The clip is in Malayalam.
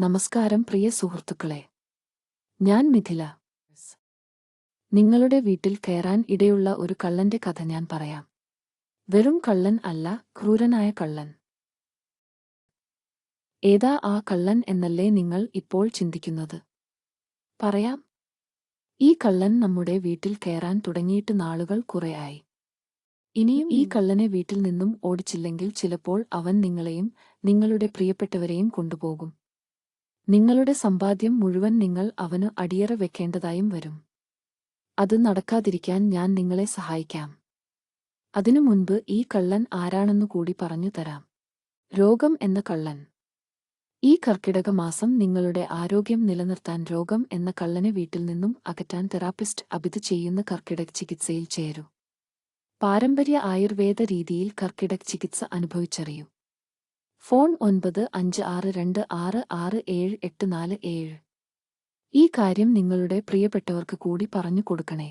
നമസ്കാരം പ്രിയ സുഹൃത്തുക്കളെ. ഞാൻ മിഥില. നിങ്ങളുടെ വീട്ടിൽ കയറാൻ ഇടയുള്ള ഒരു കള്ളന്റെ കഥ ഞാൻ പറയാം. വെറും കള്ളൻ അല്ല ക്രൂരനായ കള്ളൻ. ഏതാ ആ കള്ളൻ എന്നല്ലേ നിങ്ങൾ ഇപ്പോൾ ചിന്തിക്കുന്നത്? പറയാം. ഈ കള്ളൻ നമ്മുടെ വീട്ടിൽ കയറാൻ തുടങ്ങിയിട്ട് നാളുകൾ കുറെയായി. ഇനിയും ഈ കള്ളനെ വീട്ടിൽ നിന്നും ഓടിച്ചില്ലെങ്കിൽ ചിലപ്പോൾ അവൻ നിങ്ങളെയും നിങ്ങളുടെ പ്രിയപ്പെട്ടവരെയും കൊണ്ടുപോകും. നിങ്ങളുടെ സമ്പാദ്യം മുഴുവൻ നിങ്ങൾ അവനു അടിയറ വെക്കേണ്ടതായും വരും. അത് നടക്കാതിരിക്കാൻ ഞാൻ നിങ്ങളെ സഹായിക്കാം. അതിനു മുൻപ് ഈ കള്ളൻ ആരാണെന്നു കൂടി പറഞ്ഞു തരാം. രോഗം എന്ന കള്ളൻ. ഈ കർക്കിടക മാസം നിങ്ങളുടെ ആരോഗ്യം നിലനിർത്താൻ രോഗം എന്ന കള്ളനെ വീട്ടിൽ നിന്നും അകറ്റാൻ തെറാപ്പിസ്റ്റ് അഭിത് ചെയ്യുന്ന കർക്കിടക ചികിത്സയിൽ ചേരൂ. പാരമ്പര്യ ആയുർവേദ രീതിയിൽ കർക്കിടക ചികിത്സ അനുഭവിച്ചറിയൂ. ഫോൺ ഒൻപത് അഞ്ച് ആറ് രണ്ട് ആറ് ആറ് ഏഴ് എട്ട് നാല് ഏഴ്. ഈ കാര്യം നിങ്ങളുടെ പ്രിയപ്പെട്ടവർക്ക് കൂടി പറഞ്ഞു കൊടുക്കണേ.